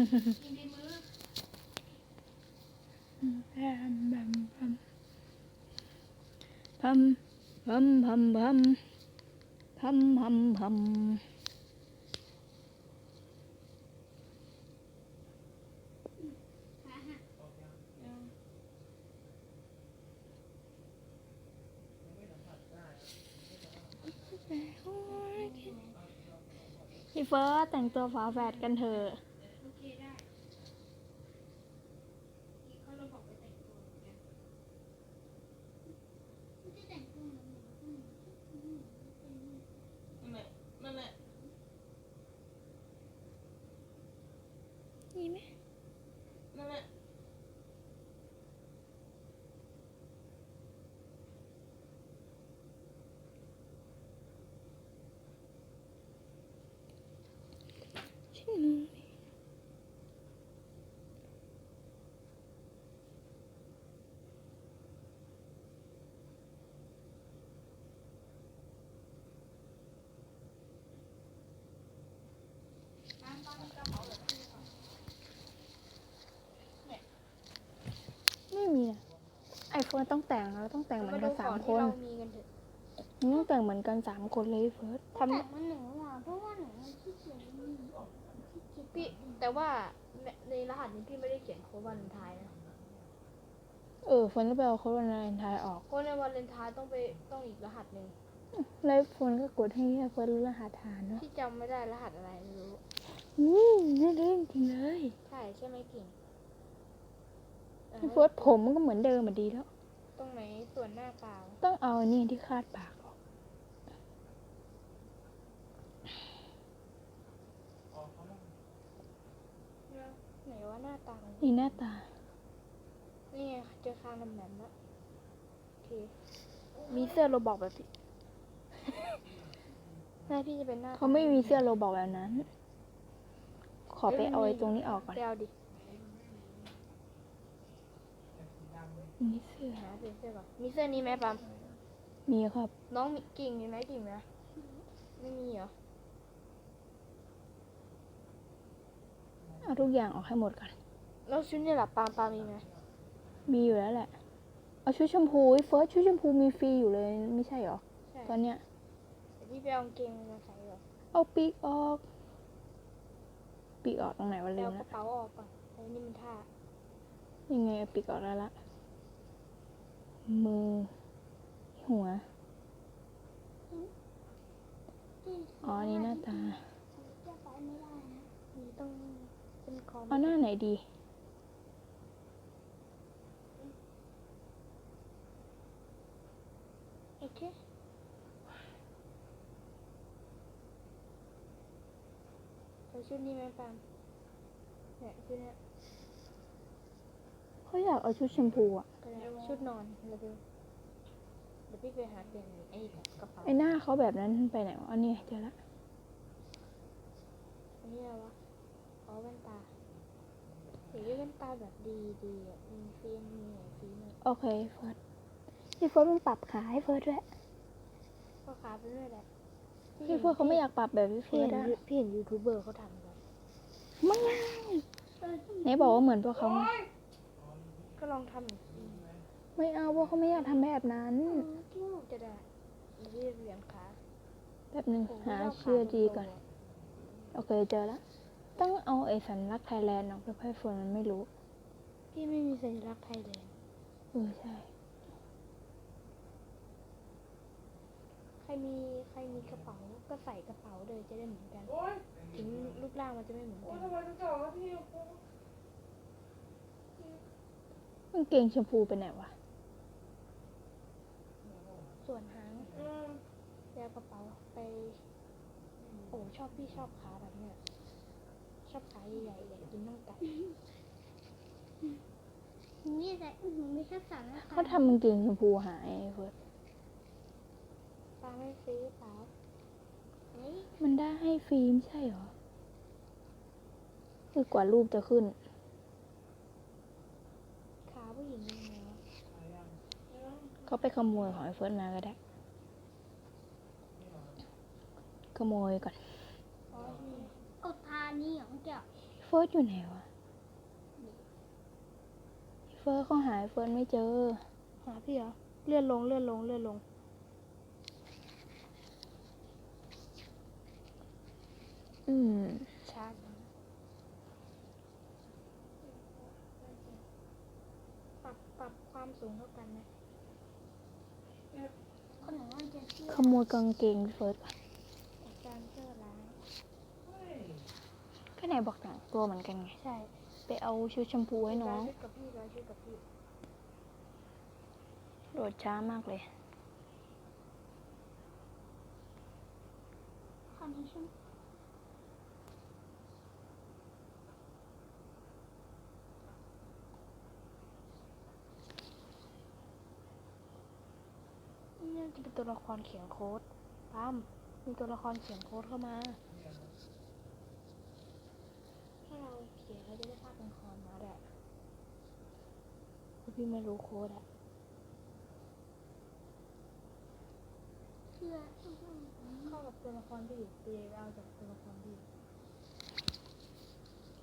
พัมพัมพัมพัมพัมพัมพัมพี่เฟิร์สแต่งตัวฝาแฝดกันเถอะ โอเคได้อีกเขาเราบอกไปแต่งตัวเหมือนกันไม่ได้แต่งตัวเหมือนหนูอืมอืมอืม นั่นแหละนั่นแหละ นี่ไหม นั่นแหละ ชิ้นหนึ่ง ตามตามมีกระเป๋าแบบนี้ก่อน ไม่มีนะ ไอโฟนต้องแต่งแล้วต้องแต่งเหมือนกันสามคนเรามีกันเถอะมึงต้องแต่งเหมือนกันสามคนเลยพี่เฟิร์สทำแต่มันหนูอะเพราะว่าหนูมันขี้เกียจนี่พี่ แต่ว่าในในรหัสนี้พี่ไม่ได้เขียนโค้ดวาเลนไทน์นะ เออเฟิร์นก็ไปเอาโค้ดวันวาเลนไทน์ออกโค้ดในวาเลนไทน์ต้องไปต้องอีกรหัสหนึ่งแล้วเฟิร์นก็กดให้เฟิร์นรู้รหัสฐานเนาะพี่จำไม่ได้รหัสอะไรไม่รู้อืมนี่เรื่องจริงเลย ใช่ใช่ไหมกิ่งเออพี่เฟิร์สผมมันก็เหมือนเดิมมาดีแล้ว ตรงไหนส่วนหน้าเปล่า ต้องเอาอันนี่ที่คาดปากออกไหนว่าหน้าตามันนี่หน้าตา นี่ไงเจอคางแหลมๆแล้วโอเค มีเสื้อโรบอกแบบพี่หน้าพี่จะเป็นหน้าเขาไม่มีเสื้อโรบอกแบบนั้น ขอไปเอาไอ้ตรงนี้ออกก่อน ไปเอาดิ มีเสื้อ หาเสื้อเสื้อก่อนมีเสื้อนี้ไหมปั๊มมีครับ น้องมีกิ่งมีไหมกิ่งไหมไม่มีเหรอ เอาทุกอย่างออกให้หมดก่อน แล้วชุดนี่หลับปามปามมีไหมมีอยู่แล้วแหละ เอาชุดชมพูไอ้เฟิร์สชุดชมพูมีฟรีอยู่เลยไม่ใช่เหรอ ใช่ตอนเนี้ย แต่พี่ไปเอากางเกงมาใส่ก่อนเอาปีกออก ปีกออกตรงไหนวะไปลืเอามกละระเป๋าออกก่อนไอ้นี่มันท่ายังไงเอาปีกออกแล้วละ มือ หัว อ๋อ นี่หน้าตามีต้องเป็นคอมเอาหน้าไหนดี โอเคเอาชุดนี้ไหมปามเนี่ยชุดเนี้ยเขาอยากเอาชุดชมพูอะก็ได้ ชุดนอนเดี๋ยวดูเดี๋ยวพี่ไปหาเปลี่ยนไอ้กระเป๋าไอหน้าเขาแบบนั้นไปไหนวะอันนี้เจอละอันนี้อะไรวะอ๋อแว่นตาอยากได้แว่นตาแบบดีดีๆอะมีเฟียนมีไหนฟีหน่อยโอเคเฟิร์สพี่เฟิร์สมึงปรับขาให้เฟิร์สด้วยก็ขาไปเรื่อยแหละพี่เฟิร์สเขาไม่อยากปรับแบบพี่พี่เฟิร์สเห็นอะพี่เห็นยูทูบเบอร์เขาทำกันไม่ไหนบอกว่าเหมือนพวกเขาไงก็ลองทำอีกที ไม่เอาพวกเขาไม่อยากทำแบบนั้นจะได้เรียกเหรียญขาแบบหนึ่งผมหาไม่ชบชื่อขาดีตรงๆก่อนะโอเคเจอแล้วต้องเอาไอ้สัญลักษณ์ไทยแลนด์ออกไปให้เฟิร์นมันไม่รู้พี่ไม่มีสัญลักษณ์ไทยเลยเออใช่ ใครมีใครมีกระเป๋าก็ใส่กระเป๋าเลยจะได้เหมือนกันถึงรูปร่างมันจะไม่เหมือนกันทำไมต้องจอดแล้วพี่กูกางเกงชมพูไปไหนวะ ส่วนหาง อืม แล้วกระเป๋าไป โอ้ชอบพี่ชอบขาแบบเนี้ยชอบขาใหญ่ๆอยากกินน่องไก่นี่แหละหนูไม่ชอบสั่งนะคะเขาทำกางเกงชมพูหายไอ้เฟิร์สตาไม่ซื้อเปล่าเฮ้ยมันได้ให้ฟิล์มใช่เหรอคือกว่ารูปจะขึ้น ขาผู้หญิงยังไงวะเขาไปขโมยของไอ้เฟิร์สมาก็ได้ ข โมยก่อนอ๋อนี่กดทานี่ของแก้วเเฟิร์สอยู่ไหนวะพี่เฟิร์สเขาหายเฟิร์สไม่เจอ หาพี่เหรอเลื่อนลงเลื่อนลงเลื่อนลงอืมชาร์จปรับปรับความสูงเท่ากันนะคนไหนว่าจะเชื่อขโมยกางเกงพี่เฟิร์สก่อน อาจารย์เสื้อร้าย ก็ ไหนบอกแต่งตัวเหมือนกันไง ใช่ ไปเอาชุดแชมพูให้น้องร้ายชุดกับพี่ร้ายชุดกับพี่ โดดช้ามากเลยคนนี้ใช่ไหมนี่จะเป็นตัวละครเขียนโค้ดปั๊มมีตัวละครเขียนโค้ดเข้ามาถ้าเราเขียนเราจะได้ภาพเป็นคอนมาแหละเพราะพี่ไม่รู้โค้ดอะเชื่อเข้ากับตัวละครพี่ตีเอาจากตัวละครพี่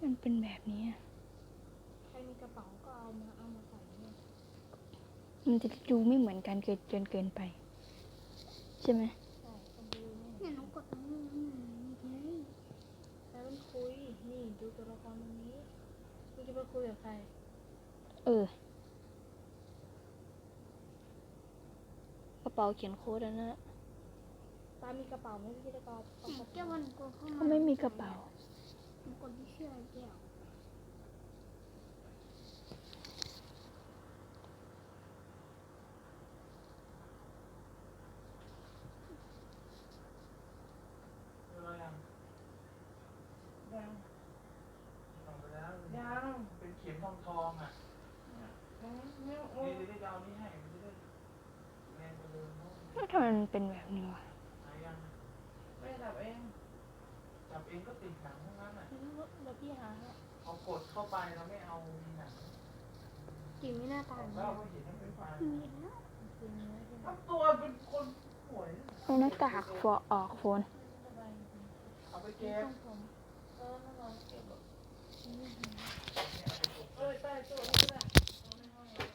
มันเป็นแบบนี้อะใครมีกระเป๋าก็เอามาเอามาใส่เนี่ยมันจะดูไม่เหมือนกันเกินจนเกินไป ใช่ไหมใช่ต้องดูนี่เนี่ยน้องกดตรงนี้นี่นี่เลยแล้วมันคุยนี่ดูตัวละครตรงนี้คุณจะไปคุยกับใคร เออ กระ เป๋าเขียนโค้ดอันนั้นอะตามีกระเป๋าไหมพี่ตะกอบเนี่ยแก้ววันกดเข้ามาเขาไม่มีกระเป๋าหนูกดที่เชื่อแก้ว ยังยัง เป็นเข็มทองทองอะ ยังไม่โอ้ นี่จะได้เอานี่ให้มันจะได้แรงกว่าเดิมเนอะ แล้ว ทำไมมันเป็นแบบนี้วะหายังไม่จับเอง จับเองก็ติดหนังทั้งนั้นอะแล้วพี่หาให้เอากดเข้าไปแล้วไม่เอามีหนังกิ่งไม่น่าบตาอยกเนี่แล้วยว่าเห็นมันเป็นไฟมีแล้วจริงนะใช่ไหมทำตัวเป็นคนป่วยเอาหน้ากากฟอออกโฟนเอาไปมีเก็บ ต้องผมเออนั่นนอนเก็บแบบนี่หา เอ้ยใต้โต๊ะนี่ก็ได้เอาในห้องเลย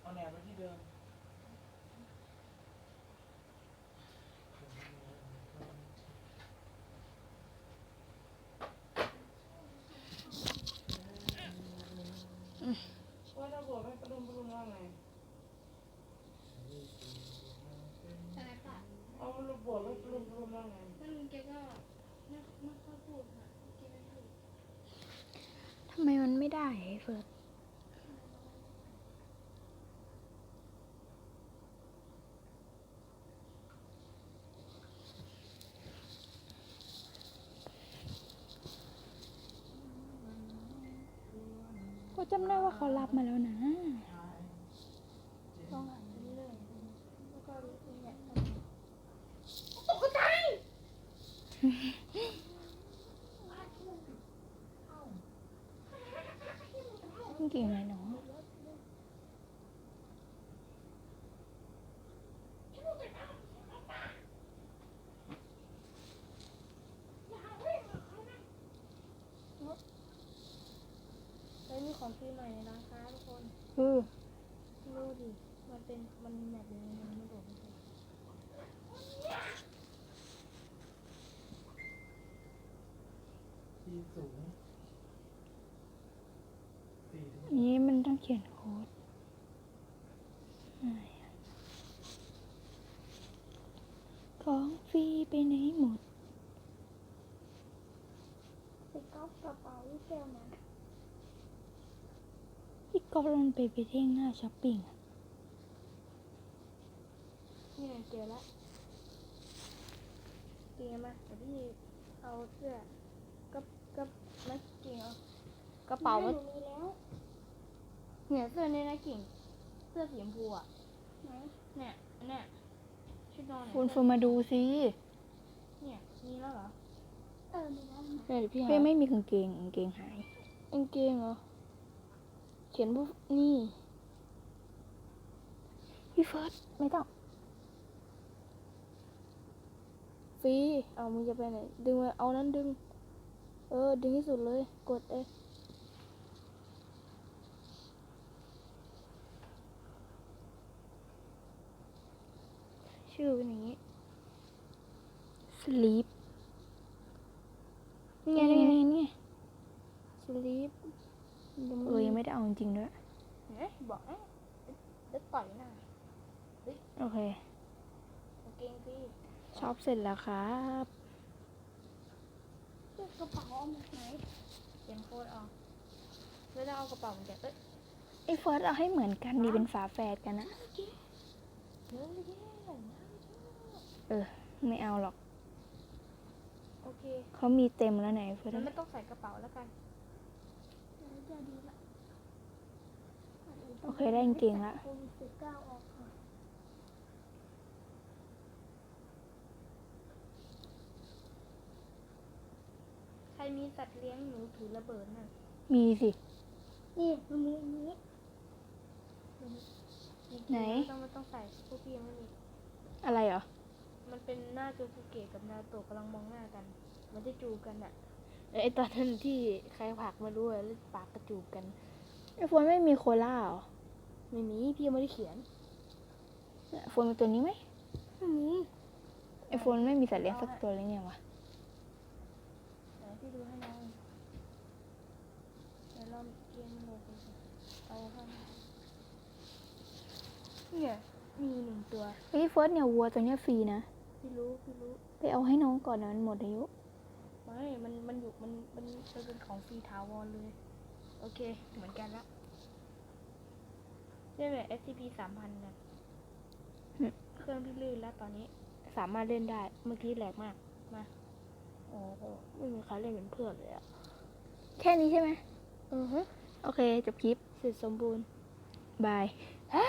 เอาแหนบไปที่เดิม ว่าถ้าบวชไม่กระดุมกระดุมว่าไง อะไรป่ะ เอาลูกบวชไม่กระดุมกระดุมว่าไงแกก็ไม่ไม่ค่อยพูดค่ะแกไม่พูดทำไมมันไม่ได้ไอ้เฟิร์สก็จำได้ว่าเขารับมาแล้วนะ ต้องอ่านไปเรื่อยๆแล้วก็รู้สึกเนี่ย เก่งไหมหนู แล้วมีของฟรี ใหม่ในร้านค้าทุกคนเออรู้ดิ มันเป็น มันแบบนี้มันไม่บอกไม่ถูกที่สูงสี่ถึงอันนี้มันต้องเขียนโค้ดไหนอะของฟรีไปไหนหมด ไปก๊อปกระเป๋าที่เชื่อนะ พี่ก๊อฟมันไปไปเท่งหน้าช้อปปิ้งอะนี่ไงเจอแล้วเกียมาแต่พี่เอาเสื้อก็ก็ไม่กิ่งเอากระเป๋าไม่มาหนูมีแล้วเนี่ยเสื้อเนี่ยนะกิ่ง เสื้อสีชมพูอะไหนเนี่ยอันเนี่ยชุดนอนเนี่ยคุณเฟิร์นมาดูสิเนี่ยมีแล้วเหรอเออมีแล้วนะเนี่ยเดี๋ยวพี่หาเป้ไม่มีกางเกงกางเกงหาย กางเกงเหรอ เขียนว่านี่พี่เฟิร์สไม่ต้องฟรีเอามึงจะไปไหนดึงมาเอานั้นดึงเเออ ดึงที่สุดเลย กดเอ้ยชื่อเป็นอย่างนี้ sleep นี่ไงนี่นี่ไงไงนี่ไงส ลีปเออยังไม่ได้เอาจริงๆด้วยเอ๊ะบอกเอ๊ะเด็ดต่อยหน้าโอเคกางเกงสิชอบเสร็จแล้วครับเสื้อกระเป๋าเอามาไหนเขียนโค้ดเอาแล้วจะเอากระเป๋าเหมือนกันเอ้ยไอ้เฟิร์สเอาให้เหมือนกันดีเป็นฝาแฝดกันนะเฮ้ยแย่นะไม่เอาหรอก โอเคเขามีเต็มแล้วไหนเฟิร์สมันไม่ต้องใส่กระเป๋าแล้วกัน เดี๋ยวจะดีละ โอเคได้จริงๆละโควิดสิบเก้าออกค่ะใครมีสัตว์เลี้ยงหนูถือระเบิดน่ะ มีสิ นี่มันมีอันนี้จริงๆไหนไม่ต้องไม่ต้องใส่พวกพี่ยังไม่มี อะไรเหรอ มันเป็นหน้าจูฟูเกะกับนาโตะกำลังมองหน้ากัน มันจะจูบกันอะเอ้ย ไอตอนนั้นที่ใครผลักมาด้วยแล้วปากกระจูบกันไอ้เฟิร์สไม่มีโคล่าเหรอไม่มีพี่ยังไม่ได้เขียนเนี่ยเฟิร์สมีตัวนี้ไหมไม่มีไอ้เฟิร์สไม่มีสัตว์เลี้ยงสักตัวเลยไงวะไหนพี่ดูให้น้องเดี๋ยวเราเกมโลกันสิเอาเข้ามาเนี่ยมีหนึ่งตัวเฮ้ยเฟิร์สเนี่ยวัวตัวเนี้ยฟรีนะพี่รู้พี่รู้ไปเอาให้น้องก่อนนะมันหมดอายุไม่มันมัน อยู่มันมันมันเป็นของฟรีถาวรเลย โอเค เหมือนกันละเล่นแบบ SCP สามพันนะอืมเครื่องพี่ลื่นแล้วตอนนี้ สามารถเล่นได้ เมื่อกี้แหลกมาก มาโอ้โหไม่มีใครเล่นเป็นเพื่อนเลยอะแค่นี้ใช่ไหมอือฮึโอเค จบคลิปเสร็จสมบูรณ์ บายฮะ